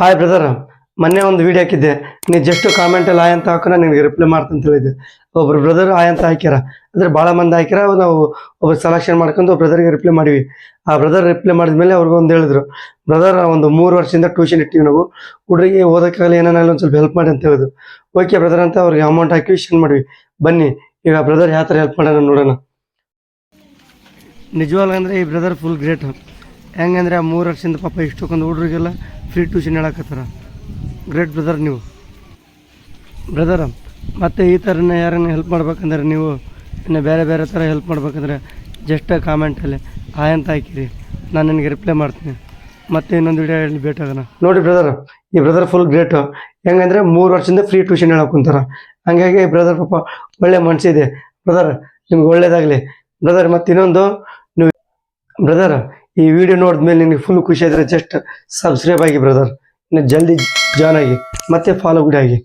Hi brother ಮೊನ್ನೆ ಒಂದು video ಹಾಕಿದ್ದೆ. ನೀ ಜಸ್ಟ್ ಕಾಮೆಂಟಲ್ಲಿ ಆಯಂತ ಹಾಕೋ ನಾನು ನಿನಗೆ ರಿಪ್ಲೈ ಮಾಡ್ತಂತ ಹೇಳಿದ್ದೆ. ಒಬ್ರು ಬ್ರದರ್ ಆಯಂತ ಹಾಕ್ಯಾರ. ಅಂದ್ರೆ ಭಾಳ ಮಂದಿ ಹಾಕ್ಯಾರ, ನಾವು ಒಬ್ಬ ಸೆಲೆಕ್ಷನ್ ಮಾಡ್ಕೊಂಡು ಬ್ರದರ್ಗೆ ರಿಪ್ಲೈ ಮಾಡಿವಿ. ಆ ಬ್ರದರ್ ರಿಪ್ಲೈ ಮಾಡಿದ್ಮೇಲೆ ಅವ್ರಿಗೆ ಒಂದು ಹೇಳಿದ್ರು. ಬ್ರದರ್ ಒಂದು ಮೂರು ವರ್ಷದಿಂದ ಟ್ಯೂಷನ್ ಇಟ್ಟಿವಿ ನಾವು. ಹುಡುಗಿ ಓದೋಕ್ಕಾಗಲಿ ಏನಾಗಲಿ ಒಂದು ಸ್ವಲ್ಪ ಹೆಲ್ಪ್ ಮಾಡಿ ಅಂತ ಹೇಳಿದ್ರು. ಓಕೆ ಬ್ರದರ್ ಅಂತ ಅವ್ರಿಗೆ ಅಮೌಂಟ್ ಹಾಕಿ ಸೆಂಡ್ ಮಾಡಿವಿ. ಬನ್ನಿ, ಈಗ ಬ್ರದರ್ ಯಾವ ಥರ ಹೆಲ್ಪ್ ಮಾಡೋಣ ನೋಡೋಣ. ನಿಜವಾಗ್ಲಂದ್ರೆ ಈ ಬ್ರದರ್ ಫುಲ್ ಗ್ರೇಟ್ ಹೆಂಗಂದ್ರೆ ಆ ಮೂರು ವರ್ಷದಿಂದ ಪಾಪ ಇಷ್ಟಕ್ಕೊಂದು ಹುಡುಗರಿಗೆಲ್ಲ ಫ್ರೀ ಟ್ಯೂಷನ್ ಹೇಳಕತ್ತಾರ. ಗ್ರೇಟ್ ಬ್ರದರ್ ನೀವು. ಬ್ರದರ್ ಮತ್ತು ಈ ಥರನ ಯಾರನ್ನ ಹೆಲ್ಪ್ ಮಾಡ್ಬೇಕಂದ್ರೆ ನೀವು, ಇನ್ನು ಬೇರೆ ಬೇರೆ ಥರ ಹೆಲ್ಪ್ ಮಾಡ್ಬೇಕಂದ್ರೆ ಜಸ್ಟ್ ಕಾಮೆಂಟಲ್ಲಿ ಹಾಯ್ ಅಂತ ಹಾಕಿರಿ. ನಾನು ನಿನಗೆ ರಿಪ್ಲೈ ಮಾಡ್ತೀನಿ. ಮತ್ತೆ ಇನ್ನೊಂದು ವಿಡಿಯೋ ಭೇಟಿ ಆಗೋಣ. ನೋಡಿ ಬ್ರದರ್ ಈ ಬ್ರದರ್ ಫುಲ್ ಗ್ರೇಟು ಹೆಂಗಂದ್ರೆ ಮೂರು ವರ್ಷದಿಂದ ಫ್ರೀ ಟ್ಯೂಷನ್ ಹೇಳಕ್ ಕುಂತಾರ. ಹಂಗಾಗಿ ಬ್ರದರ್ ಪಾಪ ಒಳ್ಳೆ ಮನಸ್ಸಿದೆ ಬ್ರದರ್ ನಿಮ್ಗೆ ಒಳ್ಳೇದಾಗಲಿ. ಬ್ರದರ್ ಮತ್ತು ಇನ್ನೊಂದು ನೀವು ಬ್ರದರ್ ಈ ವಿಡಿಯೋ ನೋಡಿದ್ಮೇಲೆ ನಿನಗೆ ಫುಲ್ ಖುಷಿ ಆದರೆ ಜಸ್ಟ್ ಸಬ್ಸ್ಕ್ರೈಬ್ ಆಗಿ ಬ್ರದರ್ ಇನ್ನು ಜಲ್ದಿ ಜಾಯ್ನ್ ಆಗಿ ಮತ್ತೆ ಫಾಲೋ ಕೂಡ ಆಗಿ.